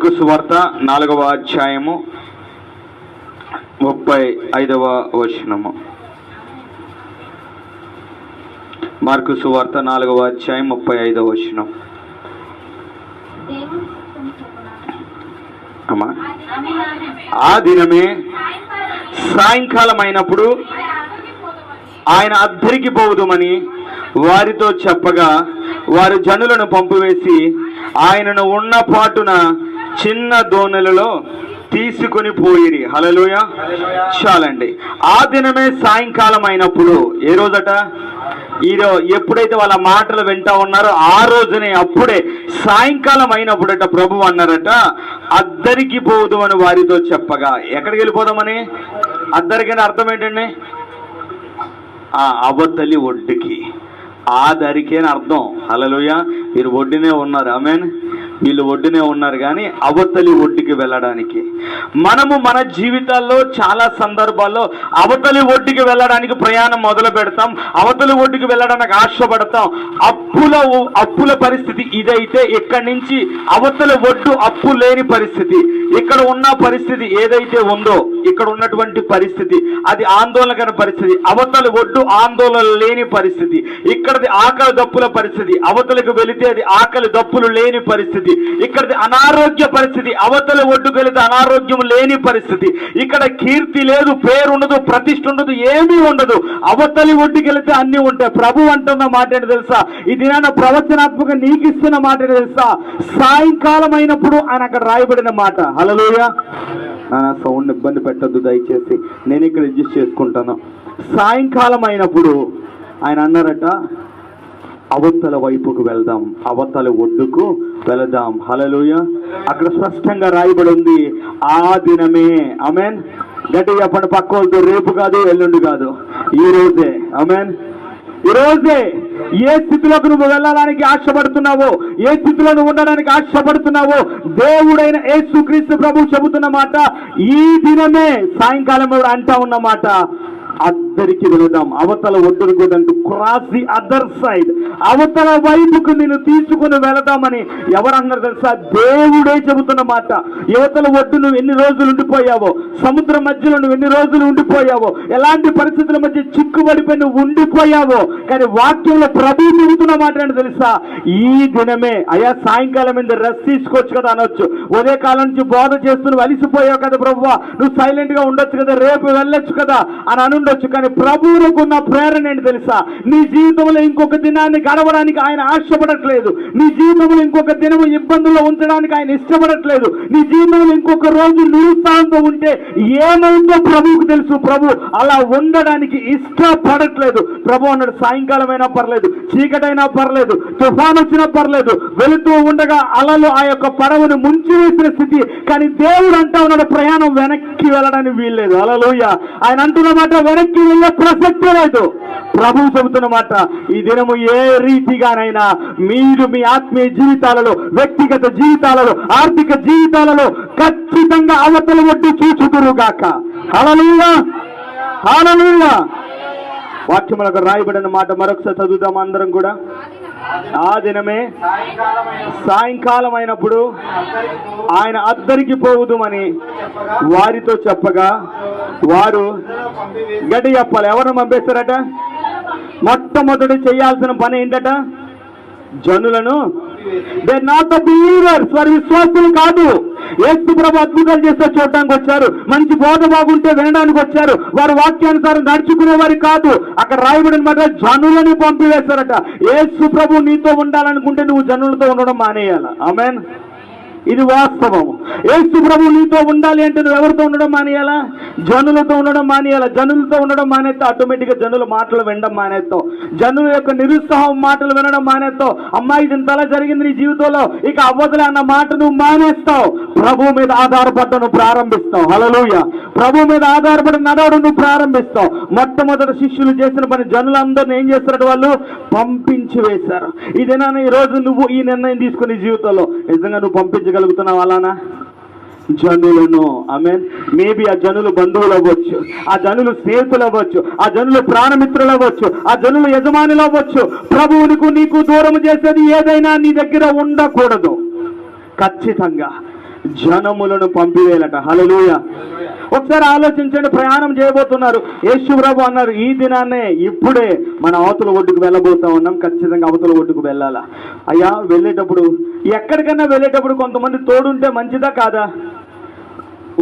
Mark సువార్త నాలుగవ అధ్యాయము ముప్పై ఐదవ వచనము. మార్కు సువార్త నాలుగవ అధ్యాయం ముప్పై ఐదవ వచనం. అమ్మా. ఆ దినమే సాయంకాలం అయినప్పుడు ఆయన అద్దరికి పోదుమని వారితో చెప్పగా వారు జనులను పంపివేసి ఆయనను ఉన్న పాటున చిన్న దోనెలలో తీసుకుని పోయిరి. హలలోయ చాలండి. ఆ దినమే సాయంకాలం అయినప్పుడు ఏ రోజట? ఈరో ఎప్పుడైతే వాళ్ళ మాటలు వింటా ఉన్నారో ఆ రోజునే అప్పుడే సాయంకాలం అయినప్పుడట ప్రభు అన్నారట అద్దరికి పోదు అని వారితో చెప్పగా. ఎక్కడికి వెళ్ళిపోదామని? అద్దరికైనా అర్థం ఏంటండి? ఆ అవతలి ఒడ్డుకి. ఆ దరికేని అర్థం. అలలుయ మీరు ఒడ్డునే ఉన్నారు. ఆమెన్. వీళ్ళు ఒడ్డునే ఉన్నారు కానీ అవతలి ఒడ్డుకి వెళ్ళడానికి. మనము మన జీవితాల్లో చాలా సందర్భాల్లో అవతలి ఒడ్డుకి వెళ్ళడానికి ప్రయాణం మొదలు పెడతాం. అవతలి ఒడ్డుకి వెళ్ళడానికి ఆశపడతాం. అప్పుల అప్పుల పరిస్థితి ఇదైతే ఇక్కడి నుంచి? అవతల ఒడ్డు అప్పు లేని పరిస్థితి. ఇక్కడ ఉన్న పరిస్థితి ఏదైతే ఉందో ఇక్కడ ఉన్నటువంటి పరిస్థితి అది ఆందోళనకర పరిస్థితి. అవతల ఒడ్డు ఆందోళన లేని పరిస్థితి. ఇక్కడది ఆకలి దప్పుల పరిస్థితి. అవతలకు వెళితే అది ఆకలి దప్పులు లేని పరిస్థితి. ఇక్కడ అనారోగ్య పరిస్థితి. అవతల ఒడ్డుకు అనారోగ్యం లేని పరిస్థితి. ఇక్కడ కీర్తి లేదు పేరు ఉండదు ప్రతిష్ట ఉండదు ఏమీ ఉండదు. అవతలి ఒడ్డుకి వెళితే అన్ని ఉంటాయి. ప్రభు అంటున్న మాట ఏంటి తెలుసా? ఇది దినాన ప్రవచనాత్మక నీకు ఇస్తున్న మాట ఏంటి తెలుసా? సాయంకాలం అయినప్పుడు ఆయన అక్కడ రాయబడిన మాట. హలలోయ నా సౌండ్ ఇబ్బంది పెట్టద్దు దయచేసి. నేను ఇక్కడ అడ్జస్ట్ చేసుకుంటాను. సాయంకాలం అయినప్పుడు ఆయన అన్నారట అవతల వైపుకు వెళ్దాం. అవతల ఒడ్డుకు వెళదాం. హలలుయ అక్కడ స్పష్టంగా రాయబడి ఉంది. ఆ దినమే. అమెన్ గట్టి చెప్పండి. పక్క వాళ్ళతో రేపు కాదు ఎల్లుండి కాదు. ఈ రోజే. అమెన్ ఈ రోజే. ఏ స్థితిలోకి నువ్వు వెళ్ళడానికి ఆశపడుతున్నావో ఏ స్థితిలో నువ్వు ఉండడానికి ఆశపడుతున్నావో దేవుడైన యేసుక్రీస్తు ప్రభు చెబుతున్న మాట ఈ దినమే. సాయంకాలం అంటా ఉన్నమాట అద్దరికి వెళదాం అవతల ఒడ్డును కూడా క్రాస్ ది అదర్ సైడ్. అవతల వైపుకు నేను తీసుకుని వెళదామని ఎవరన్నారు తెలుసా? దేవుడే చెబుతున్న మాట. యువతల ఒడ్డు నువ్వు ఎన్ని రోజులు ఉండిపోయావో సముద్రం మధ్యలో నువ్వు ఎన్ని రోజులు ఉండిపోయావో ఎలాంటి పరిస్థితుల మధ్య చిక్కుబడిపోయి నువ్వు ఉండిపోయావో కానీ వాక్యంలో ప్రభు చెబుతున్న మాట ఏంటో తెలుసా? ఈ దినమే అయ్యా సాయంకాలం మీద రెస్ట్ తీసుకోవచ్చు కదా అనొచ్చు. ఉదయ కాలం నుంచి బోధ చేస్తూ నువ్వు అలిసిపోయావు కదా ప్రభు నువ్వు సైలెంట్గా ఉండొచ్చు కదా రేపు వెళ్ళొచ్చు కదా అని ఉండొచ్చు కానీ ప్రభువులకు ఉన్న ప్రేరణ ఏంటి తెలుసా? నీ జీవితంలో ఇంకొక దినాన్ని గడవడానికి ఆయన ఆశపడట్లేదు. నీ జీవితంలో ఇంకొక దినము ఇబ్బందుల్లో ఉంచడానికి ఆయన ఇష్టపడట్లేదు. నీ జీవితంలో ఇంకొక రోజు నిరుత్సాహంతో ఉంటే ఏమైందో ప్రభువుకు తెలుసు. ప్రభు అలా ఉండడానికి ఇష్టపడట్లేదు. ప్రభు అన్నాడు సాయంకాలం అయినా పర్లేదు చీకటైనా పర్లేదు తుఫాన్ వచ్చినా పర్లేదు వెళుతూ ఉండగా అలలు ఆ యొక్క పడవను ముంచి వేసిన స్థితి. కానీ దేవుడు అంటా ఉన్నాడు ప్రయాణం వెనక్కి వెళ్ళడానికి వీల్లేదు. అలలోయ ఆయన అంటున్న మాట వెనక్కి వెళ్ళే ప్రసక్తే లేదు. ప్రభు చెబుతున్న మాట ఈ దినము ఏ రీతిగానైనా మీరు మీ ఆత్మీయ జీవితాలలో వ్యక్తిగత జీవితాలలో ఆర్థిక జీవితాలలో ఖచ్చితంగా అవతల ఒడ్డు చూచుదురుగాక హలలుగా హలలుగా వాక్యములకు రాయబడిన మాట మరొకసారి చదువుదాం అందరం కూడా. ఆ దినమే సాయంకాలం అయినప్పుడు ఆయన అద్దరికి పోవుదుమని వారితో చెప్పగా వారు గడి చెప్పాలి ఎవరిని పంపిస్తారట మొట్టమొదటి చేయాల్సిన పని ఏంటట? జనులను దే నాట్ ద బిలీవర్స్ వారి విశ్వాసులు కాదు. ఏసు ప్రభు అద్భుతాలు చేస్తే చూడడానికి వచ్చారు. మంచి బోధ బాగుంటే వినడానికి వచ్చారు. వారు వాక్యానుసారం నడుచుకునే వారు కాదు. అక్కడ రాయబడిన మాట జనులను పంపివేశారట. ఏసు ప్రభు నీతో ఉండాలనుకుంటే నువ్వు జనులతో ఉండడం మానేయాల? ఆమెన్ ఇది వాస్తవం. ఏసు ప్రభు నీతో ఉండాలి అంటే నువ్వు ఎవరితో ఉండడం మానేయాలా? జనులతో ఉండడం మానేయాలా? జనులతో ఉండడం మానేస్తే ఆటోమేటిక్గా జనుల మాటలు వినడం మానేస్తావు. జనుల యొక్క నిరుత్సాహం మాటలు వినడం మానేస్తావు. అమ్మాయి ఇది ఇంతలా జరిగింది నీ జీవితంలో. ఇక అవ్వదులే అన్న మాట నువ్వు మానేస్తావు. ప్రభు మీద ఆధారపడ్డ నువ్వు ప్రారంభిస్తావు. హలలోయ ప్రభు మీద ఆధారపడి నడవడం నువ్వు ప్రారంభిస్తావు. మొట్టమొదటి శిష్యులు చేసిన పని జనులందరిని ఏం చేస్తారు వాళ్ళు పంపించి వేశారు. ఇదేనా ఈ రోజు నువ్వు ఈ నిర్ణయం తీసుకుని జీవితంలో. నిజంగా నువ్వు పంపించగలుగుతున్నావు అలానా జనులను ఆమె మేబీ ఆ జనులు బంధువులు అవ్వచ్చు ఆ జనులు స్నేహితులు అవ్వచ్చు ఆ జనులు ప్రాణమిత్రులు అవ్వచ్చు ఆ జనులు యజమానులు అవ్వచ్చు. ప్రభువునికి నీకు దూరం చేసేది ఏదైనా నీ దగ్గర ఉండకూడదు. ఖచ్చితంగా. జనములను పంపివేయాలట హలలుయ ఒకసారి ఆలోచించండి ప్రయాణం చేయబోతున్నారు. యేసుప్రభు అన్నారు ఈ దినాన్నే ఇప్పుడే మన అవతల ఒడ్డుకు వెళ్ళబోతా ఉన్నాం ఖచ్చితంగా అవతల ఒడ్డుకు వెళ్ళాలా? అయ్యా వెళ్ళేటప్పుడు ఎక్కడికైనా వెళ్ళేటప్పుడు కొంతమంది తోడుంటే మంచిదా కాదా?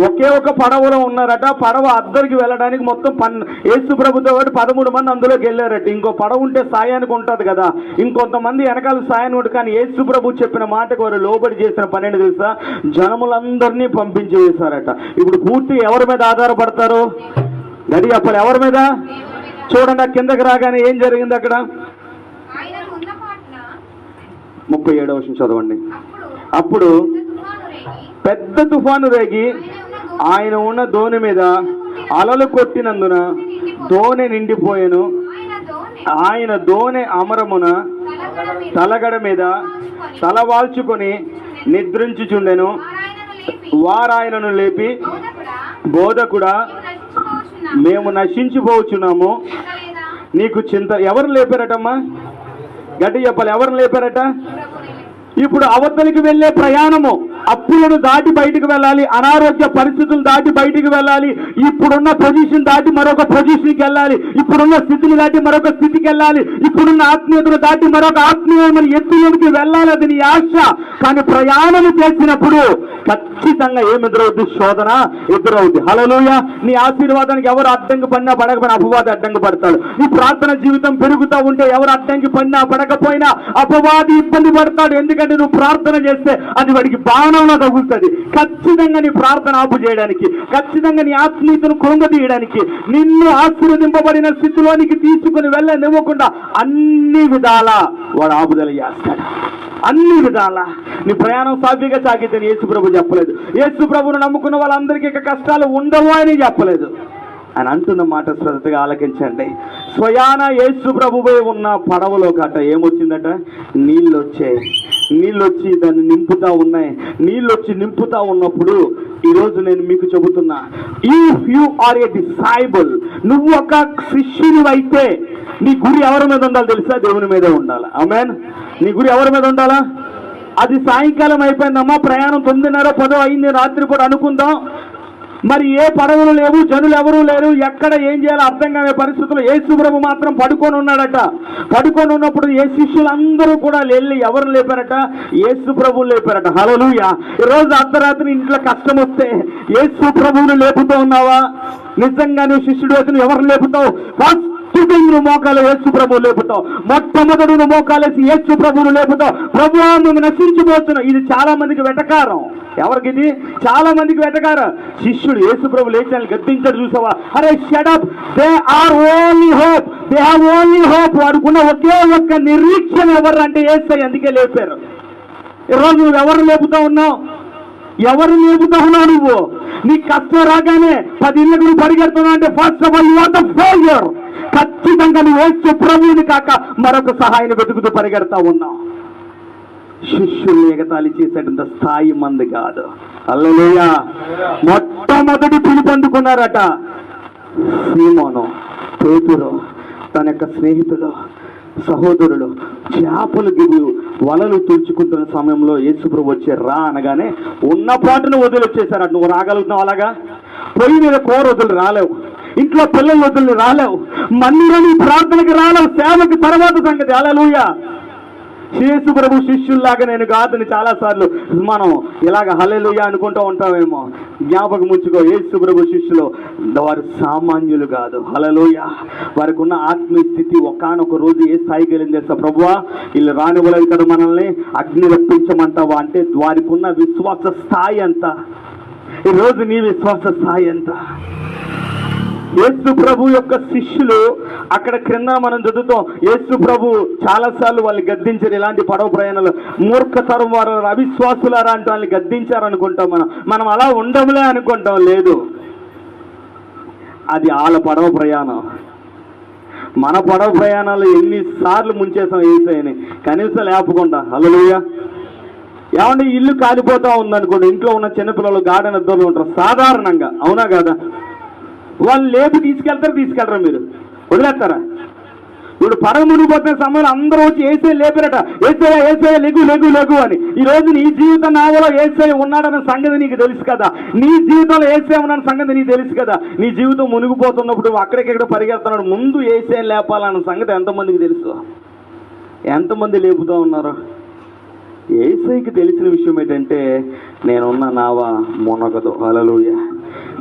ఒకే ఒక పడవలో ఉన్నారట. పడవ అద్దరికి వెళ్ళడానికి మొత్తం పన్ యేసు ప్రభుతో పాటు పదమూడు మంది అందులోకి వెళ్ళారట. ఇంకో పడవ ఉంటే సాయానికి ఉంటుంది కదా. ఇంకొంతమంది వెనకాల సాయానికి ఉంటుంది కానీ యేసు ప్రభు చెప్పిన మాటకు వారు లోబడి చేసిన పని ఏంటి తెలుసా? జనములందరినీ పంపించి వేశారట. ఇప్పుడు పూర్తి ఎవరి మీద ఆధారపడతారు? గడి అప్పుడు ఎవరి మీద? చూడండి ఆ కిందకి రాగానే ఏం జరిగింది అక్కడ? ముప్పై ఏడవ చదవండి. అప్పుడు పెద్ద తుఫాను రేగి ఆయన ఉన్న దోణి మీద అలలు కొట్టినందున దోణి నిండిపోయాను. ఆయన దోణి అమరమున తలగడ మీద తలవాల్చుకొని నిద్రించుచుండెను. వారాయనను లేపి బోధ కూడా బోధకుడా మేము నశించిపోవచ్చున్నాము నీకు చింత ఎవరు లేపారటమ్మా? గడ్డి చెప్పాలి ఎవరు లేపారట? ఇప్పుడు అవతలికి వెళ్ళే ప్రయాణము అప్పులను దాటి బయటికి వెళ్ళాలి అనారోగ్య పరిస్థితులు దాటి బయటికి వెళ్ళాలి ఇప్పుడున్న పొజిషన్ దాటి మరొక పొజిషన్కి వెళ్ళాలి ఇప్పుడున్న స్థితిని దాటి మరొక స్థితికి వెళ్ళాలి ఇప్పుడున్న ఆత్మీయతను దాటి మరొక ఆత్మీయమైన ఎత్తులోనికి వెళ్ళాలి అది నీ ఆశ. కానీ ప్రయాణం చేసినప్పుడు ఖచ్చితంగా ఏం ఎదురవుద్ది శోధన ఎదురవుద్ది. హలలోయ నీ ఆశీర్వాదానికి ఎవరు అడ్డంకి పడినా పడకపోయినా అపవాది అడ్డంకి పడతాడు నీ ప్రార్థన జీవితం పెరుగుతూ ఉంటే ఎవరు అడ్డంకి పడినా పడకపోయినా అపవాది ఇబ్బంది పడతాడు. ఎందుకంటే ఎందుకంటే నువ్వు ప్రార్థన చేస్తే అది వాడికి బాణంలో తగులుతుంది. ఖచ్చితంగా నీ ప్రార్థన ఆపు చేయడానికి ఖచ్చితంగా నీ ఆత్మీయతను కృంగతీయడానికి నిన్ను ఆశీర్వదింపబడిన స్థితిలోనికి తీసుకుని వెళ్ళనివ్వకుండా అన్ని విధాల వాడు ఆపుదల చేస్తాడు. అన్ని విధాల. నీ ప్రయాణం సాఫీగా సాగితే యేసు ప్రభు చెప్పలేదు. యేసు ప్రభును నమ్ముకున్న వాళ్ళందరికీ ఇక కష్టాలు ఉండవు అని చెప్పలేదు. అని అంటున్న మాట శ్రద్ధగా ఆలకించండి. స్వయాన యేసు ప్రభువే ఉన్న పడవలో కట ఏమొచ్చిందట? నీళ్ళు వచ్చాయి నీళ్ళు వచ్చి దాన్ని నింపుతా ఉన్నాయి. నీళ్ళు వచ్చి నింపుతా ఉన్నప్పుడు ఈరోజు నేను మీకు చెబుతున్నా if you are a disciple నువ్వు ఒక శిష్యుని అయితే నీ గురి ఎవరి మీద ఉండాలి తెలుసా? దేవుని మీదే ఉండాలి? ఆమెన్ నీ గురి ఎవరి మీద ఉండాలా? అది సాయంకాలం అయిపోయిందమ్మా ప్రయాణం తొమ్మిదిన్నర పదో అయింది రాత్రి కూడా అనుకుందాం. మరి ఏ పడవలు లేవు జనులు ఎవరూ లేరు ఎక్కడ ఏం చేయాలో అర్థం కాని పరిస్థితుల్లో యేసు మాత్రం పడుకొని ఉన్నాడట. పడుకొని ఉన్నప్పుడు ఏ శిష్యులందరూ కూడా వెళ్ళి ఎవరు లేపారట? యేసు ప్రభు లేపారట. హలలుయ ఈరోజు అర్ధరాత్రి ఇంట్లో కష్టం వస్తే యేసు ప్రభువును లేపుతూ ఉన్నావా? నిజంగా నువ్వు శిష్యుడు అయితే ఎవరు లేపుతావు? ఫస్ట్ నువ్వు మోకాలు యేసు ప్రభు లేపుతావు. మొట్టమొదటి నువ్వు మోకాలేసి యేసు ప్రభువును లేపుతావు. ప్రభు నువ్వు నశించిపోతున్నావు. ఇది చాలా మందికి వెటకారం. ఎవరికి ఇది? చాలా మందికి వెటకారం. శిష్యుడు యేసు ప్రభు లేచాను గద్దించాడు చూసావా? అరే shut up they are only hope they have only hope వాడుకున్న ఒకే ఒక్క నిరీక్షణ ఎవరు అంటే ఏసై అందుకే లేపారు. ఈరోజు నువ్వు ఎవరు లేపుతా ఉన్నావు? ఎవరు లేపుతా ఉన్నావు నువ్వు? నీ కష్టం రాగానే పది ఇళ్ళకు నువ్వు పరిగెడుతున్నావు అంటే first of all you the failure ఖచ్చితంగా నువ్వు వేసే ప్రభువుని కాక మరొక సహాయం వెతుకుతూ పరిగెడతా ఉన్నావు శిష్యుల్ని ఎగతాళి చేసేటంత స్థాయి మంది కాదు. అల్లలోయ మొట్టమొదటి పిలుపు అందుకున్నారట సీమోను పేతురు తన యొక్క స్నేహితుడు సహోదరుడు చేపలు దిగు వలలు తుడుచుకుంటున్న సమయంలో యేసుప్రభు వచ్చే రా అనగానే ఉన్న పాటను వదిలి వచ్చేసారట నువ్వు రాగలుగుతున్నావు అలాగా? పొయ్యి మీద కూర వదులు రాలేవు. ఇంట్లో పిల్లలు వదులు రాలేవు. మందిరని ప్రార్థనకి రాలేవు. సేవకి తర్వాత సంగతి. అలలుయ యేసు ప్రభు శిష్యుల్లాగా నేను కాదని చాలాసార్లు మనం ఇలాగ హలెలుయ్య అనుకుంటూ ఉంటామేమో. జ్ఞాపకం ఉంచుకో యేసు ప్రభు శిష్యులు వారు సామాన్యులు కాదు. హలలోయ వారికి ఉన్న ఆత్మీయ స్థితి ఒకానొక రోజు ఏ స్థాయికి వెళ్ళింది తెలుసా ప్రభువా? వీళ్ళు రానివ్వలేదు కదా మనల్ని. అగ్ని రప్పించమంటావా అంటే వారికి ఉన్న విశ్వాస స్థాయి ఎంత? ఈ రోజు నీ విశ్వాస స్థాయి ఎంత? యేసు ప్రభు యొక్క శిష్యులు అక్కడ క్రింద మనం చదువుతాం. యేసు ప్రభు చాలాసార్లు వాళ్ళు గద్దించారు. ఇలాంటి పడవ ప్రయాణాలు. మూర్ఖతరం వారు అవిశ్వాసులారా అంటే వాళ్ళని గద్దించారు అనుకుంటాం మనం. మనం అలా ఉండములే అనుకుంటాం. లేదు. అది వాళ్ళ పడవ ప్రయాణం. మన పడవ ప్రయాణాలు ఎన్నిసార్లు ముంచేసాం ఏసైని. కనీసం లేపకుండా. హల్లెలూయా. ఏమంటే ఇల్లు కాలిపోతా ఉందనుకోండి. ఇంట్లో ఉన్న చిన్నపిల్లలు గార్డెన్ ఇద్దరు ఉంటారు. సాధారణంగా. అవునా కదా? వాళ్ళు లేపు తీసుకెళ్తారు తీసుకెళ్ళరా మీరు. వదిలేస్తారా? ఇప్పుడు పడవ మునిగిపోతున్న సమయంలో అందరూ వచ్చి ఏసే లేపారట. ఏసే ఏసే లెగు లెగు లెగు అని. ఈ రోజు నీ జీవిత నావలో ఏసే ఉన్నాడన్న సంగతి నీకు తెలుసు కదా. నీ జీవితంలో ఏసే ఉన్నాడన్న సంగతి నీకు తెలుసు కదా. నీ జీవితం మునిగిపోతున్నప్పుడు అక్కడికెక్కడ పరిగెడుతున్నాడు. ముందు ఏసే లేపాలన్న సంగతి ఎంతమందికి తెలుసు? ఎంతమంది లేపుతూ ఉన్నారు? ఏసైకి తెలిసిన విషయం ఏంటంటే నేనున్న నావా మునగదు. అలలుయ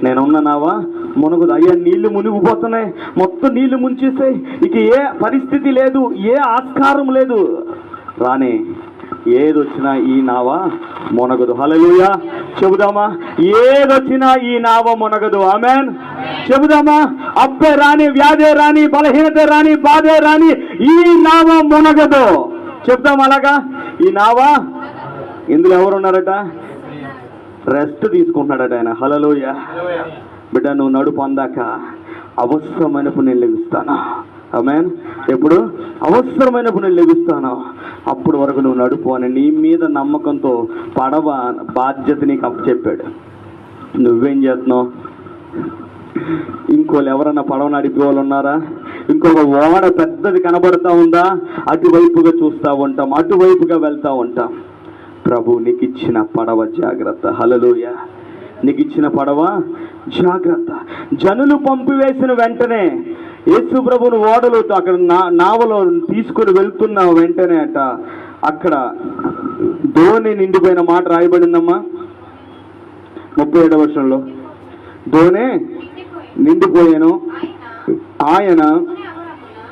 నేనున్న నావా మునుగుదు అయ్యా నీళ్ళు మునిగిపోతున్నాయి. మొత్తం నీళ్ళు ముంచేస్తాయి ఇక ఏ పరిస్థితి లేదు ఏ ఆస్కారం లేదు. రాని ఏదొచ్చినా ఈ నావ మునగదు. హలలుయ చెబుదామా ఏదొచ్చినా ఈ నావ మునగదు. ఆమెన్. చెబుదామా అబ్బే రాని వ్యాధే రాని బలహీనత రాని బాధే రాని ఈ నావ మునగదు. చెప్దాం అలాగా? ఈ నావా ఇందులో ఎవరున్నారట? రెస్ట్ తీసుకుంటున్నాడట ఆయన. హలలోయ బిడ్డ నువ్వు నడుపు అందాక అవసరమైనప్పుడు నేను లెగుస్తాను? ఆమెన్ ఎప్పుడు? అవసరమైనప్పుడు నేను లెగుస్తాను? అప్పుడు వరకు నువ్వు నడుపు అని నీ మీద నమ్మకంతో పడవ బాధ్యత నీకు అప్పచెప్పాడు నువ్వేం చేస్తున్నావు? ఇంకోళ్ళు ఎవరన్నా పడవ నడిపే వాళ్ళు ఉన్నారా? ఇంకొక ఓడ పెద్దది కనబడుతూ ఉందా? అటువైపుగా చూస్తూ ఉంటాం అటువైపుగా వెళ్తూ ఉంటాం. ప్రభు నీకు ఇచ్చిన పడవ జాగ్రత్త. హలలోయ నీకు ఇచ్చిన పడవ? జాగ్రత్త. జనులు పంపివేసిన వెంటనే యేసు ప్రభుని ఓడలు అక్కడ నా నావలో తీసుకుని వెళ్తున్న వెంటనే అట అక్కడ ధోని నిండిపోయిన మాట రాయబడిందమ్మా. ముప్పై ఏడవ వర్షంలో. ధోని నిండిపోయాను. ఆయన అమరమున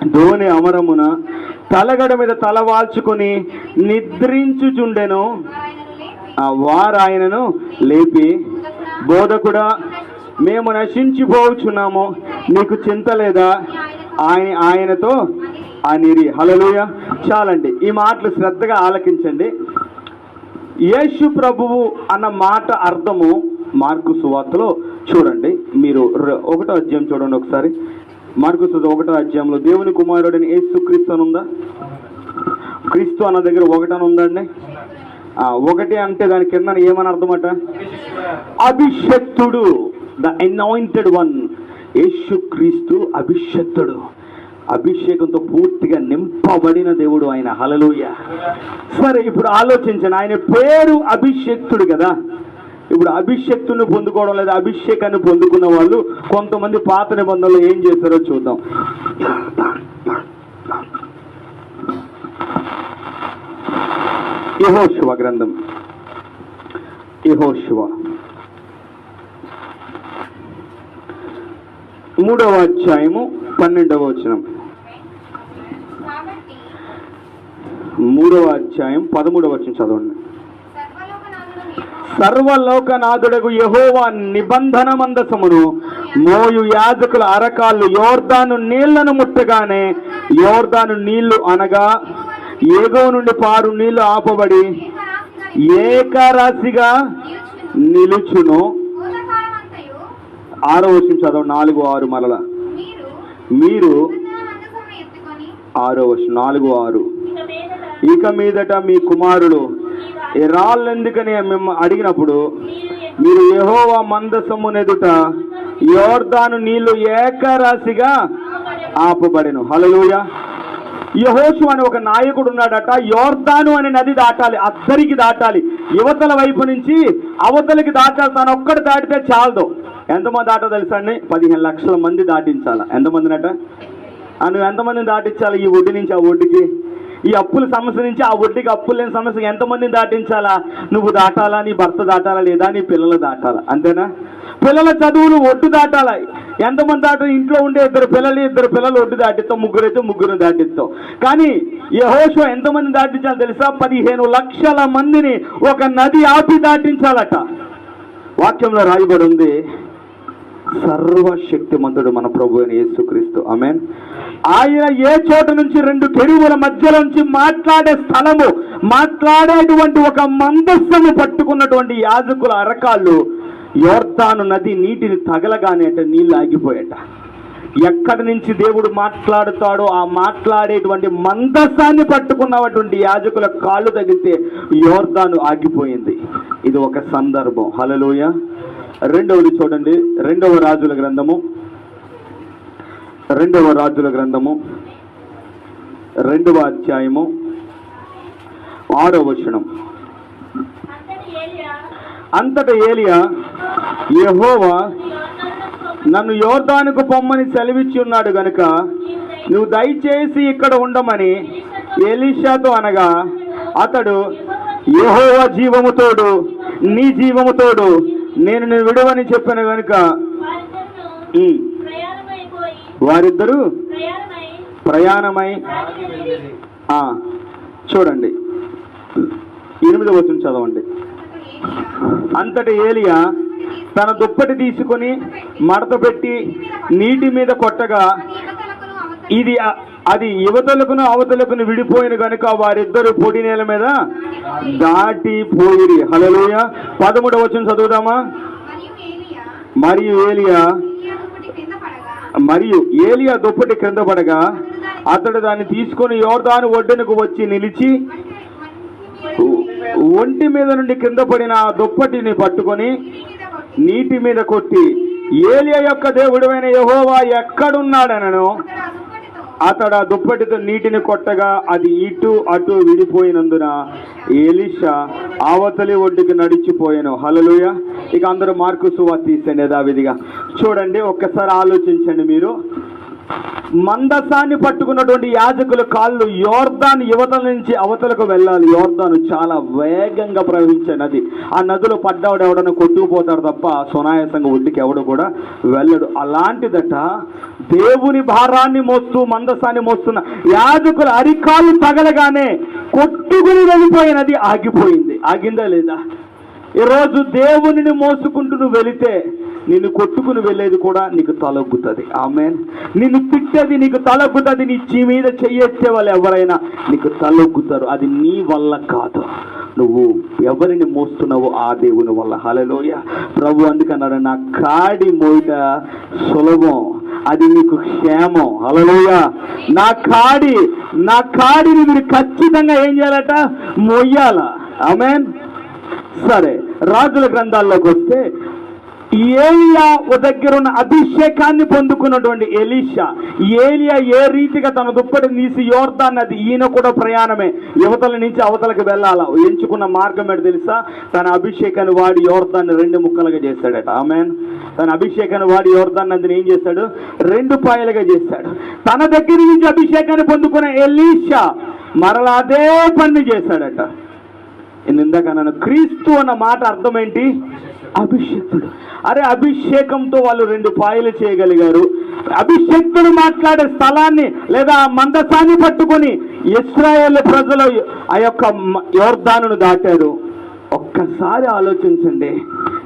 ధోని అమరమున తలగడ మీద తల వాల్చుకొని నిద్రించుచుండెను. వారు ఆయనను లేపి బోధకుడా మేము నశించిపోవచ్చున్నాము మీకు చింత లేదా? ఆయన ఆయనతో అనిరి. హలలుయ చాలండి. ఈ మాటలు శ్రద్ధగా ఆలకించండి. యేసు ప్రభువు అన్న మాట అర్థము మార్కు సువార్తలో చూడండి. మీరు ఒకటో అధ్యాయం చూడండి ఒకసారి. మార్కు సువార్త ఒకటో అధ్యాయంలో దేవుని కుమారుడని యేసు క్రీస్తు అని ఉందా క్రీస్తు అన్న దగ్గర ఒకటని ఉందండి ఒకటి అంటే దాని కింద ఏమని అర్థమట? అభిషక్తుడు ద అనాయింటెడ్ వన్ యేసు క్రీస్తు అభిషక్తుడు. అభిషేకంతో పూర్తిగా నింపబడిన దేవుడు ఆయన. హలలోయ సరే ఇప్పుడు ఆలోచించండి. ఆయన పేరు అభిషక్తుడు కదా. ఇప్పుడు అభిషక్తుని పొందుకోవడం లేదా అభిషేకాన్ని పొందుకున్న వాళ్ళు కొంతమంది పాత నిబంధనలు ఏం చేస్తారో చూద్దాం. యహోశివ గ్రంథం. యహోశివ మూడవ అధ్యాయము పన్నెండవ వచనం. మూడవ అధ్యాయం పదమూడవ వచనం చదవండి. సర్వలోకనాథుడకు యహోవా నిబంధన మందసమును మోయు యాజకుల అరకాళ్ళు యోర్దాను నీళ్ళను ముట్టగానే యోర్దాను నీళ్ళు అనగా ఏగో నుండి పారు నీళ్ళు ఆపబడి ఏకరాశిగా నిలుచును. ఆరో వర్షం చదవండి. నాలుగు ఆరు మరల. మీరు ఆరో వర్షం నాలుగు ఆరు. ఇక మీదట మీ కుమారుడు ఈ రాళ్ళు ఎందుకని మేము అడిగినప్పుడు మీరు యెహోవా మందసమునెదుట యోర్దాను నీళ్ళు ఏకరాశిగా ఆపబడెను. హల్లెలూయా. యహోషు అని ఒక నాయకుడు ఉన్నాడట. యోర్దాను అనే నది దాటాలి అద్దరికి దాటాలి. యువతల వైపు నుంచి అవతలకి దాటాలి తను ఒక్కటి దాటితే చాలదు. ఎంతమంది దాటో తెలుసా అండి? పదిహేను లక్షల మంది దాటించాల. ఎంతమందినట అట? నువ్వు ఎంతమందిని దాటించాలి ఈ ఒడ్డు నుంచి ఆ ఒడ్డుకి? ఈ అప్పుల సమస్య నుంచి ఆ ఒడ్డుకి అప్పులు లేని సమస్య ఎంతమందిని దాటించాలా? నువ్వు దాటాలా? నీ భర్త దాటాలా లేదా? నీ పిల్లలు దాటాలా? అంతేనా? పిల్లల చదువులు ఒడ్డు దాటాలి. ఎంతమంది దాట ఇంట్లో ఉండే ఇద్దరు పిల్లలు ఇద్దరు పిల్లలు ఒడ్డు దాటిస్తాం ముగ్గురు అయితే ముగ్గురు దాటిస్తాం. కానీ యహోషో ఎంతమంది దాటించాలో తెలుసా? పదిహేను లక్షల మందిని ఒక నది ఆపి దాటించాలట. వాక్యంలో రాయబడి ఉంది సర్వశక్తిమంతుడు మన ప్రభు అని యేసుక్రీస్తు. ఆమెన్. ఆయన ఏ చోట నుంచి రెండు కెరువుల మధ్యలో నుంచి మాట్లాడే స్థలము మాట్లాడేటువంటి ఒక మందస్సును పట్టుకున్నటువంటి యాజకుల అరకాళ్ళు యోర్దాను నది నీటిని తగలగానే అంటే నీళ్ళు ఆగిపోయాట. ఎక్కడి నుంచి దేవుడు మాట్లాడుతాడో ఆ మాట్లాడేటువంటి మందస్సాన్ని పట్టుకున్నటువంటి యాజకుల కాళ్ళు తగిలితే యోర్దాను ఆగిపోయింది. ఇది ఒక సందర్భం. హలలోయ రెండవది చూడండి. రెండవ రాజుల గ్రంథము. రెండవ రాజుల గ్రంథము. రెండవ అధ్యాయము. ఆరో వచనం. అంతట ఏలియా యెహోవా నన్ను యోర్దానుకు పొమ్మని సెలవిచ్చి ఉన్నాడు గనుక నువ్వు దయచేసి ఇక్కడ ఉండమని ఎలీషాతో అనగా అతడు యెహోవా జీవముతోడు నీ జీవముతోడు నేను నేను విడవని చెప్పాను ప్రయాణమైపోయి వారిద్దరూ ప్రయాణమై చూడండి. ఎనిమిది వచ్చిన చదవండి. అంతటి ఏలియా తన దుప్పటి తీసుకొని మడత పెట్టి నీటి మీద కొట్టగా ఇది అది యువతలకును అవతలకును విడిపోయిన కనుక వారిద్దరు పొడి నేల మీద దాటిపోయిరి. హలోయ పదమూడవ వచ్చిన చదువుదామా? మరియు ఏలియా. మరియు ఏలియా దుప్పటి కింద పడగా క్రింద పడగా అతడు దాన్ని తీసుకొని యోర్దాను ఒడ్డునకు వచ్చి నిలిచి ఒంటి మీద నుండి కింద పడిన ఆ దుప్పటిని పట్టుకొని నీటి మీద కొట్టి ఏలియా యొక్క దేవుడమైన యహోవా ఎక్కడున్నాడనను అతడు ఆ దుప్పటితో నీటిని కొట్టగా అది ఇటు అటు విడిపోయినందున ఎలిషా ఆవతలి ఒడ్డుకి నడిచిపోయాను. హలలుయ ఇక అందరూ మార్కు సువా తీసండి యథావిధిగా. చూడండి ఒక్కసారి ఆలోచించండి మీరు. మందసాన్ని పట్టుకున్నటువంటి యాజకుల కాళ్ళు యోర్దాన్ యువతల నుంచి అవతలకు వెళ్ళాలి. యోర్దాను చాలా వేగంగా ప్రవహించే నది. ఆ నదిలో పడ్డవాడు ఎవడన్నా కొట్టుకుపోతాడు తప్ప సునాయాసంగా ఒడ్డుకి ఎవడు కూడా వెళ్ళడు. అలాంటిదట దేవుని భారాన్ని మోస్తూ మందసాన్ని మోస్తున్న యాజకుల అరికాలు తగలగానే కొట్టుకుని వెళ్ళిపోయినది ఆగిపోయింది. ఆగిందా లేదా? ఈరోజు దేవునిని మోసుకుంటూ నువ్వు వెళితే నిన్ను కొట్టుకుని వెళ్ళేది కూడా నీకు తలొగ్గుతుంది. ఆమె నిన్ను తిట్టేది నీకు తలొగ్గుతుంది. నీ చీ మీద చేయొచ్చే వాళ్ళు ఎవరైనా నీకు తలొగ్గుతారు. అది నీ వల్ల కాదు. నువ్వు ఎవరిని మోస్తున్నావో ఆ దేవుని వల్ల. హలలోయ ప్రభు అందుకన్నాడు నా కాడి మోయిట సులభం. అది నీకు క్షేమం. హలలోయ నా కాడి నా కాడిని మీరు ఖచ్చితంగా ఏం చేయాలట? మొయ్యాల? ఆమెన్ సరే రాజుల గ్రంథాల్లోకి వస్తే ఏలియా దగ్గర ఉన్న అభిషేకాన్ని పొందుకున్నటువంటి ఎలీషా. ఏలియా ఏ రీతిగా తన దుప్పటిని తీసి యోర్దా నది ఈయన కూడా ప్రయాణమే. యువతల నుంచి అవతలకు వెళ్ళాల? ఎంచుకున్న మార్గం ఏంటి తెలుసా? తన అభిషేకాన్ని వాడి యోర్దాన్ని రెండు ముక్కలుగా చేశాడట ఆమెన్. తన అభిషేకాన్ని వాడి యోర్దాన్ నదిని ఏం చేశాడు రెండు పాయలుగా చేశాడు తన దగ్గర నుంచి అభిషేకాన్ని పొందుకున్న ఎలీషా మరలా అదే పని చేశాడట నేను ఇందాక నన్ను క్రీస్తు అన్న మాట అర్థం ఏంటి? అభిషేకుడు. అరే అభిషేకంతో వాళ్ళు రెండు పాయలు చేయగలిగారు. అభిషేక్తుడు మాట్లాడే స్థలాన్ని లేదా మందసాన్ని పట్టుకొని ఇస్రాయేల్ ప్రజలు ఆ యొక్క మ- దాటారు. ఒక్కసారి ఆలోచించండి.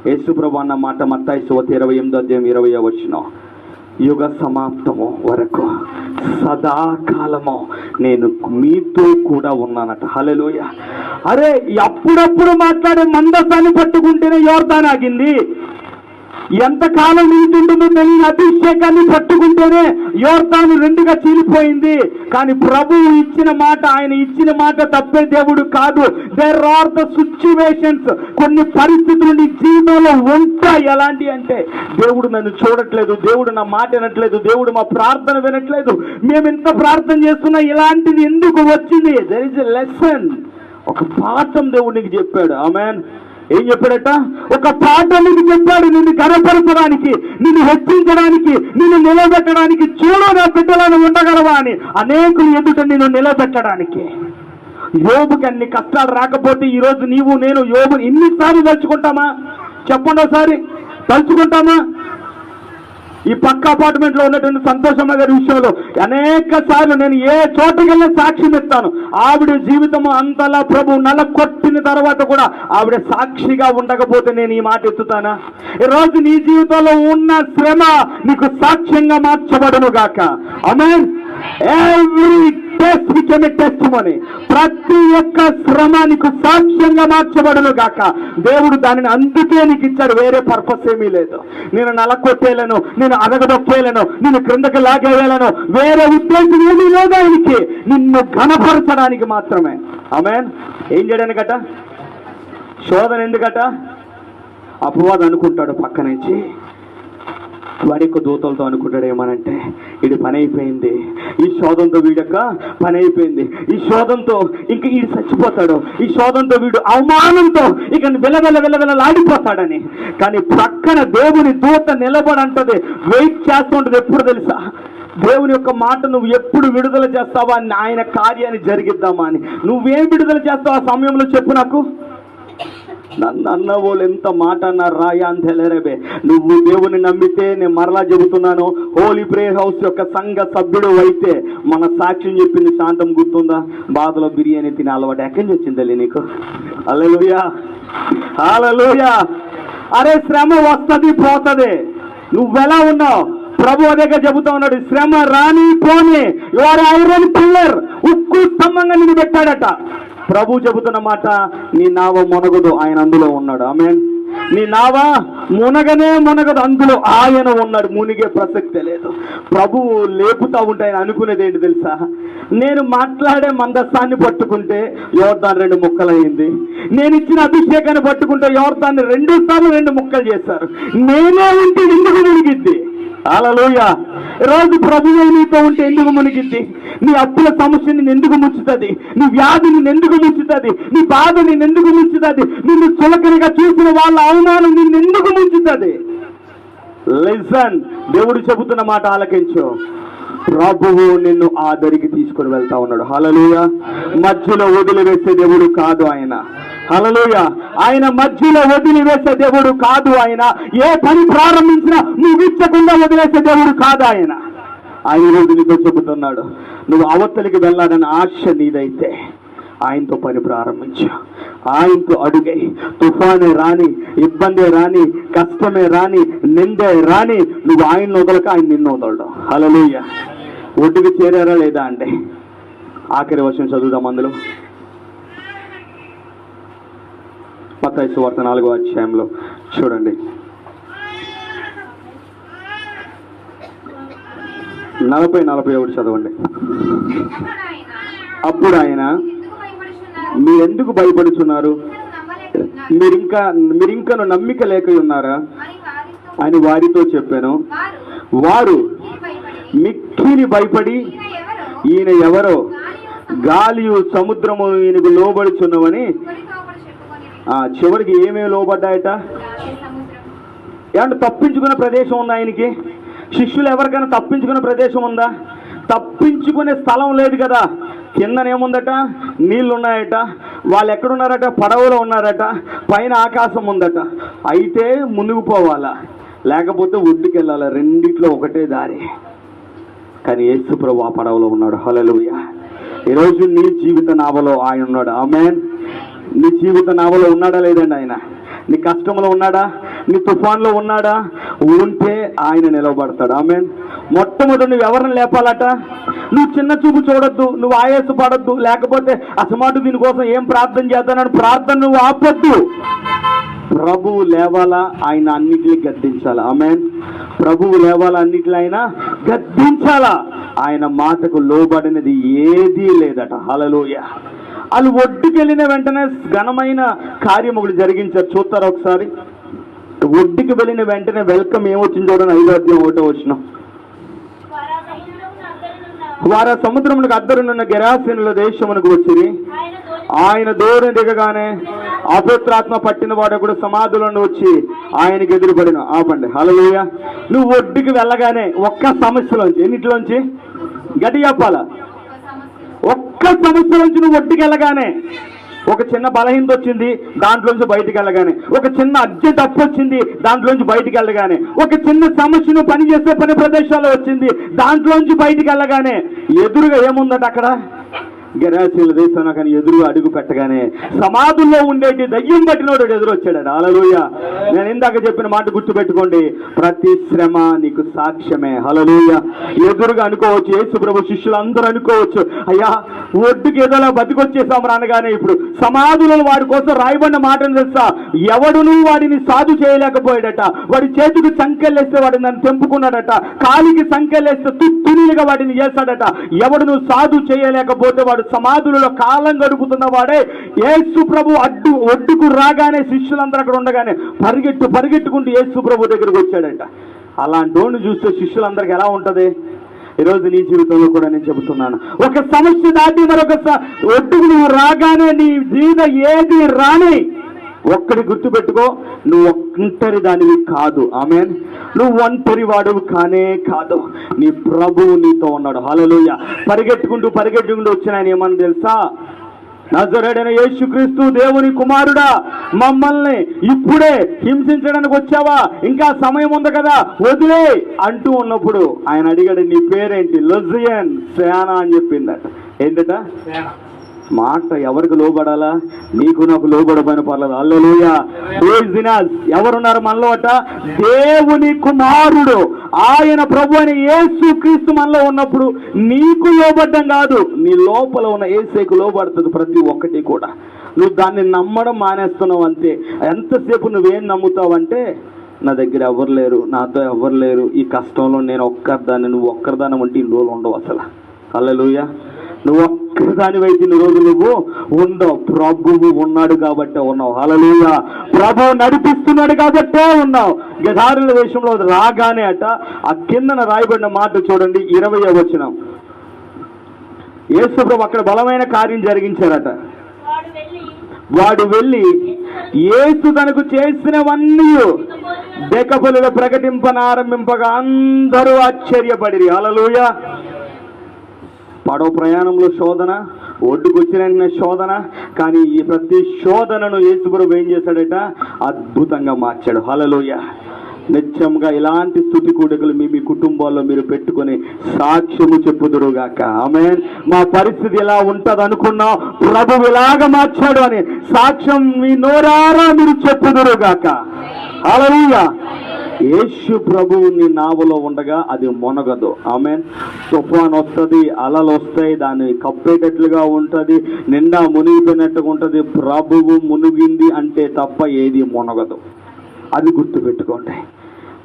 యేసుప్రభు అన్న మాట మత్తాయి శువత ఇరవై ఎనిమిదో అధ్యాయం ఇరవై వచ్చిన యుగ సమాప్తము వరకు సదాకాలము నేను మీతో కూడా ఉన్నానట. హల్లెలూయ. అరే అప్పుడప్పుడు మాట్లాడే మందసాన్ని పట్టుకుంటేనే యోర్దాన్ ఆగింది. ఎంతకాలం నిలుచుంటుందో తెలియని అభిషేకాన్ని పట్టుకుంటేనే యోర్తాను రెండుగా చీలిపోయింది. కానీ ప్రభువు ఇచ్చిన మాట ఆయన ఇచ్చిన మాట తప్పే దేవుడు కాదు. దేర్ ఆర్ ద సిచ్యువేషన్స్ కొన్ని పరిస్థితులు నీ జీవితంలో ఉంటాయి. ఎలాంటి అంటే దేవుడు నన్ను చూడట్లేదు దేవుడు నా మాట వినట్లేదు దేవుడు మా ప్రార్థన వినట్లేదు. మేము ఎంత ప్రార్థన చేస్తున్నా ఇలాంటిది ఎందుకు వచ్చింది? దర్ ఇస్ ఎ లెసన్ ఒక పాఠం దేవుడు నీకు చెప్పాడు. ఆమెన్ ఏం చెప్పాడట? ఒక పాట నీకు చెప్పాడు నిన్ను కనపరచడానికి నిన్ను హెచ్చించడానికి నిన్ను నిలబెట్టడానికి. చూడు నా బిడ్డలను ఉండగలవా అని అనేకులు ఎదుట నిన్ను నిలబెట్టడానికి. యోబుకి అన్ని కష్టాలు రాకపోతే ఈరోజు నీవు నేను యోబు ఎన్నిసార్లు తలుచుకుంటామా? చెప్పండి ఒకసారి. తలుచుకుంటామా? ఈ పక్క అపార్ట్మెంట్లో ఉన్నటువంటి సంతోషమ్మ గారి విషయంలో అనేక సార్లు నేను ఏ చోటకెళ్ళి సాక్ష్యం ఇస్తాను. ఆవిడ జీవితం అంతలా ప్రభు నల కొట్టిన తర్వాత కూడా ఆవిడ సాక్షిగా ఉండకపోతే నేను ఈ మాట ఎత్తుతానా? ఈ రోజు నీ జీవితంలో ఉన్న శ్రమ నీకు సాక్ష్యంగా మార్చబడను గాక. Amen every test become testimony ప్రతి ఒక్క శ్రమ నీకు సాక్ష్యంగా మార్చబడును గాక. దేవుడు దానిని అందుకే నీకు ఇచ్చాడు. వేరే పర్పస్ ఏమీ లేదు. నేను నలకొట్టేలను నేను అదగదొక్కేలను నేను క్రిందకి లాగేయలను వేరే ఉద్దేశం ఏమీ లేదు ఆయనకి? నిన్ను ఘనపరచడానికి మాత్రమే. ఆమెన్ ఏం చేయడానికట శోధన ఎందుకట? అపవాదం అనుకుంటాడు పక్క నుంచి. వాడి యొక్క దూతలతో అనుకుంటాడు ఏమనంటే ఇది పని అయిపోయింది ఈ శోధంతో వీడొక్క పని అయిపోయింది ఈ శోధంతో ఇంక వీడు చచ్చిపోతాడు. ఈ శోధంతో వీడు అవమానంతో ఇక వెలవెల వెలవెలలాడిపోతాడని కానీ ప్రక్కన దేవుని దూత నిలబడంటది వెయిట్ చేస్తుంటది ఎప్పుడు తెలుసా? దేవుని యొక్క మాట నువ్వు ఎప్పుడు విడుదల చేస్తావా? అని ఆయన కార్యాన్ని జరిగిద్దామా అని. నువ్వేం విడుదల చేస్తావు ఆ సమయంలో చెప్పు నాకు? నన్ను అన్న వాళ్ళు ఎంత మాట అన్నారు రాయా అని తెలియరేబే నువ్వు దేవుని నమ్మితే నేను మరలా చెబుతున్నాను హోలీ ప్రేయర్ హౌస్ యొక్క సంఘ సభ్యుడు అయితే మన సాక్ష్యం చెప్పింది శాంతం గుర్తుందా? బాధలో బిర్యానీ తినే అలవాటు ఎక్కడి నుంచి వచ్చిందలే నీకు? అలలుయా అలలుయా అరే శ్రమ వస్తుంది పోతుంది. నువ్వెలా ఉన్నావు? ప్రభు అదేగా చెబుతా ఉన్నాడు శ్రమ రాని పోని. యువర్ ఐరన్ పిల్లర్ ఉక్కు స్తంభంగా నిన్ను పెట్టాడట ప్రభు చెబుతున్న మాట నీ నావ మునగదు ఆయన అందులో ఉన్నాడు. ఆమె నీ నావ మునగనే మునగదు అందులో ఆయన ఉన్నాడు. మునిగే ప్రసక్తే లేదు. ప్రభువు లేపుతా ఉంటే ఆయన అనుకునేది ఏంటి తెలుసా? నేను మాట్లాడే మందస్థాన్ని పట్టుకుంటే యోర్దాన్ రెండు ముక్కలయ్యింది నేను ఇచ్చిన అభిషేకాన్ని పట్టుకుంటే యోర్దాన్ని రెండు సార్లు రెండు ముక్కలు చేశారు. నేనే ఉంటే ఎందుకు మునిగిద్ది? అలలోయ. రోజు ప్రభువే నీతో ఉంటే ఎందుకు మునిగింది నీ అప్పుల సమస్య నిన్ను ఎందుకు ముంచుతుంది? నీ వ్యాధి నిన్ను ఎందుకు ముంచుతుంది? నీ బాధ నిన్ను ఎందుకు ముంచుతుంది? నిన్ను చులకనగా చూసిన వాళ్ళ అవమానం నిన్ను ఎందుకు ముంచుతుంది? లిసన్ దేవుడు చెబుతున్న మాట ఆలకించు. ప్రభువు నిన్ను ఆ దరికి తీసుకొని వెళ్తా ఉన్నాడు. హలలుయ మధ్యలో వదిలివేసే దేవుడు కాదు ఆయన. హలలుయ ఆయన మధ్యలో వదిలివేసే దేవుడు కాదు ఆయన. ఏ పని ప్రారంభించినా ముగించకుండా వదిలేసే దేవుడు కాదు ఆయన. ఆయన రోజు నీతో చెబుతున్నాడు నువ్వు అవతలికి వెళ్ళాలని ఆశ నీదైతే ఆయనతో పని ప్రారంభించు. ఆయనతో అడుగై. తుఫానే రాని ఇబ్బందే రాని కష్టమే రాని నిందే రాని నువ్వు ఆయన వదలక ఆయన నిన్ను వదలడం. హలలుయ ఒడ్డుకి చేరారా లేదా అంటే? ఆఖరి వర్షం చదువుదాం అందులో. పత్తాయి సువార్త నాలుగో అధ్యాయంలో చూడండి. నలభై నలభై ఒకటి చదవండి. అప్పుడు ఆయన మీరు ఎందుకు భయపడుచున్నారు మీరెందుకు భయపడుచున్నారు? మీరింకా మీరింకను నమ్మిక లేక ఉన్నారా అని వారితో చెప్పాను. వారు మిక్కిలి భయపడి ఈయన ఎవరో? గాలియు సముద్రము ఈయనకు లోబడుచున్నవని. ఆ చివరికి ఏమేమి లోబడ్డాయట? ఏమంటే తప్పించుకునే ప్రదేశం ఉందా ఆయనకి శిష్యులు ఎవరికైనా తప్పించుకునే ప్రదేశం ఉందా? తప్పించుకునే స్థలం లేదు కదా. కిందనేముందట? నీళ్ళు ఉన్నాయట వాళ్ళు ఎక్కడున్నారట? పడవలో ఉన్నారట. పైన ఆకాశం ఉందట. అయితే మునిగిపోవాలా లేకపోతే ఒడ్డుకెళ్ళాలా? రెండిట్లో ఒకటే దారి. కానీ యేసు ప్రభు ఆ పడవలో ఉన్నాడు. హలలుయ ఈరోజు నీ జీవిత నావలో ఆయన ఉన్నాడు. ఆమెన్. నీ జీవిత నావలో ఉన్నాడా లేదండి ఆయన? నీ కష్టంలో ఉన్నాడా? నీ తుఫాన్లో ఉన్నాడా? ఉంటే ఆయన నిలవబడతాడు ఆమెన్. మొట్టమొదటి నువ్వు ఎవరిని లేపాలట? నువ్వు చిన్న చూపు చూడొద్దు. నువ్వు ఆయాస పడద్దు. లేకపోతే అసమాటు దీనికోసం ఏం ప్రార్థన చేద్దానని ప్రార్థన నువ్వు ఆపొద్దు. ప్రభువు లేవాలా? ఆయన అన్నిటిని గద్దించాలా? ఆమెన్ ప్రభువు లేవాలా అన్నిటిలో ఆయన గద్దించాలా? ఆయన మాటకు లోబడినది ఏదీ లేదట. హలలోయ వాళ్ళు ఒడ్డుకెళ్ళిన వెంటనే ఘనమైన కార్యం ఒకటి జరిగించారు. చూస్తారా ఒకసారి? ఒడ్డుకి వెళ్ళిన వెంటనే వెల్కమ్ ఏమొచ్చింది చూడండి ఐదో అధ్యాయం ఒకటో వచ్చిన వారు ఆ సముద్రమునకు అద్దరునున్న గెరాసీనుల దేశమునకు వచ్చిరి ఆయన దూరం దిగగానే అపవిత్రాత్మ పట్టిన వాడు కూడా సమాధులను వచ్చి ఆయనకి ఎదురుపడిన. ఆపండి. హలోయ నువ్వు ఒడ్డుకి వెళ్ళగానే ఒక్క సమస్యలోంచి ఎన్నిటిలోంచి? గట్టి చెప్పాల? ఒక్క సమస్యలోంచి నువ్వు ఒడ్డుకి వెళ్ళగానే ఒక చిన్న బలహీనత వచ్చింది దాంట్లోంచి బయటికి వెళ్ళగానే. ఒక చిన్న అర్జెంట్ అప్పొచ్చింది దాంట్లోంచి బయటికి వెళ్ళగానే. ఒక చిన్న సమస్యను పని చేసే పని ప్రదేశాల్లో వచ్చింది దాంట్లోంచి బయటికి వెళ్ళగానే. ఎదురుగా ఏముందట అక్కడ? గెరాసీల దేశం కానీ ఎదురుగా అడుగు పెట్టగానే సమాధుల్లో ఉండేటి దయ్యం పట్టినోడు ఎదురు వచ్చాడు హలలుయ నేను ఇందాక చెప్పిన మాట గుర్తుపెట్టుకోండి. ప్రతి శ్రమ నీకు సాక్ష్యమే. హలలోయ ఎదురుగా అనుకోవచ్చు యేసు ప్రభు శిష్యులు అందరూ అనుకోవచ్చు. అయ్యా ఒడ్డుకి ఏదోలా బతికొచ్చేసాం అనగానే ఇప్పుడు సమాధులను వాడి కోసం రాయబడిన మాటను తెలుసా? ఎవడును వాడిని సాధు చేయలేకపోయాడట. వాడి చేతికి సంకెళ్ళేస్తే వాడిని నన్ను తెంపుకున్నాడట. కాలికి సంకెళ్ళేస్తే తుత్తునిగా వాడిని చేస్తాడట ఎవడును సాధు చేయలేకపోతే వాడు సమాధులలో కాలం గడుపుతున్న వాడే. యేసు ప్రభు అడ్డు ఒడ్డుకు రాగానే శిష్యులందరూ అక్కడ ఉండగానే పరిగెట్టు పరిగెట్టుకుంటూ యేసు ప్రభు దగ్గరకు వచ్చాడంట. అలాంటి చూస్తే శిష్యులందరికీ ఎలా ఉంటది? ఈరోజు నీ జీవితంలో కూడా నేను చెబుతున్నాను. ఒక సమస్య దాటి మరొక ఒడ్డుకు నువ్వు రాగానే నీ జీవితం ఏది రాని ఒక్కడి గుర్తుపెట్టుకో నువ్వు ఒంటరి దానివి కాదు. ఆమె నువ్వు ఒంటరి వాడవు కానే కాదు. నీ ప్రభువు నీతో ఉన్నాడు. హల్లెలూయా. పరిగెట్టుకుంటూ పరిగెట్టుకుంటూ వచ్చిన ఆయన ఏమని తెలుసా? నజరేడైన యేసుక్రీస్తు దేవుని కుమారుడా మమ్మల్ని ఇప్పుడే హింసించడానికి వచ్చావా? ఇంకా సమయం ఉంది కదా వదిలే అంటూ ఉన్నప్పుడు ఆయన అడిగాడు నీ పేరేంటి? లొజియన్ సేనా అని చెప్పిందట. ఏంటట మాట ఎవరికి లోబడాలా? నీకు నాకు లోబడమని పర్లేదు. అల్లెలుయా ఎవరున్నారు మనలో అట? దేవుని కుమారుడు. ఆయన ప్రభు అని ఏసు క్రీస్తు మనలో ఉన్నప్పుడు నీకు లోబడ్డం కాదు. నీ లోపల ఉన్న ఏసేకు లోబడుతుంది ప్రతి ఒక్కటి కూడా. నువ్వు దాన్ని నమ్మడం మానేస్తున్నావు అంతే. ఎంతసేపు నువ్వేం నమ్ముతావంటే నా దగ్గర ఎవరు లేరు నాతో ఎవరు లేరు. ఈ కష్టంలో నేను ఒక్కరిదాన్ని నువ్వు ఒక్కరిదాన్ని ఉంటే ఇన్ని రోజులు ఉండవు అసలు. అల్లెలుయా నువ్వు ఒక్కదానివైతే ఇన్ని రోజులు నువ్వు ఉండవు. ప్రభువు ఉన్నాడు కాబట్టే ఉన్నావు. హల్లెలూయా. ప్రభు నడిపిస్తున్నాడు కాబట్టే ఉన్నావు. గదారుల విషయంలో రాగానే అట ఆ కిందన రాయబడిన మాట చూడండి ఇరవై వచనం. యేసుప్రభు అక్కడ బలమైన కార్యం జరిగించారట. వాడు వెళ్ళి ఏసు తనకు చేసినవన్నీ డెకపులుగా ప్రకటింపనారంభింపగా అందరూ ఆశ్చర్యపడిరి. హల్లెలూయా. పడవ ప్రయాణంలో శోధన ఒడ్డుకొచ్చిన శోధన కానీ ఈ ప్రతి శోధనను యేసుప్రభు ఏం చేశాడట? అద్భుతంగా మార్చాడు. హలలోయ నిత్యంగా ఇలాంటి స్థుతి కూడికలు మీ మీ కుటుంబాల్లో మీరు పెట్టుకొని సాక్ష్యము చెప్పుదురుగాక. ఆమె మా పరిస్థితి ఎలా ఉంటుంది అనుకున్నాం ప్రభు ఇలాగ మార్చాడు అని సాక్ష్యం మీ నోరారా మీరు చెప్పుదురుగాక. హల్లెలూయా. యేసు ప్రభువుని నావలో ఉండగా అది మునగదు. ఆమె తుఫాన్ వస్తుంది అలలు వస్తాయి దాన్ని కప్పేటట్లుగా ఉంటుంది నిండా మునిగిపోయినట్టుగా ఉంటుంది ప్రభువు మునిగింది అంటే తప్ప ఏది మునగదు. అది గుర్తుపెట్టుకోండి.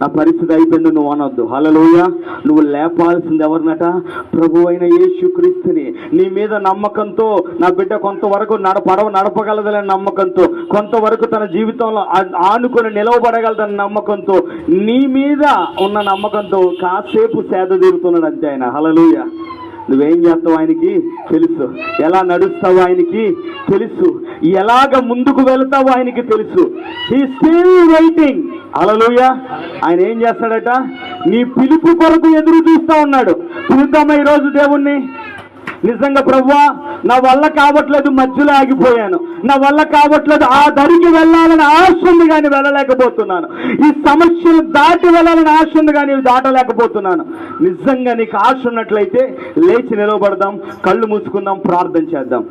నా పరిస్థితి అయిపోయింది నువ్వు అనొద్దు. హలలోయ నువ్వు లేపాల్సింది ఎవరినట? ప్రభు అయిన యేసుక్రీస్తుని నీ మీద నమ్మకంతో నా బిడ్డ కొంతవరకు నడ పడవ నడపగలదనే నమ్మకంతో కొంతవరకు తన జీవితంలో ఆనుకొని నిలవబడగలదన్న నమ్మకంతో నీ మీద ఉన్న నమ్మకంతో కాసేపు సేద తీరుతున్నాడు అంతే ఆయన. హలలోయ నువ్వేం చేస్తావు ఆయనకి? తెలుసు. ఎలా నడుస్తావు ఆయనకి? తెలుసు. ఎలాగ ముందుకు వెళ్తావు ఆయనకి? తెలుసు. హీ స్టిల్ వెయిటింగ్ అలలుయ ఆయన ఏం చేస్తాడట? నీ పిలుపు కొరకు ఎదురు చూస్తా ఉన్నాడు. పిలుద్దామా ఈరోజు దేవుణ్ణి? నిజంగా ప్రవ్వా నా వల్ల కావట్లేదు మధ్యలో ఆగిపోయాను. నా వల్ల కావట్లేదు ఆ దరికి వెళ్ళాలని ఆశ ఉంది కానీ వెళ్ళలేకపోతున్నాను. ఈ సమస్యలు దాటి వెళ్ళాలని ఆశ ఉంది కానీ దాటలేకపోతున్నాను. నిజంగా నీకు ఆశ ఉన్నట్లయితే లేచి నిలవబడదాం కళ్ళు మూసుకుందాం ప్రార్థన చేద్దాం.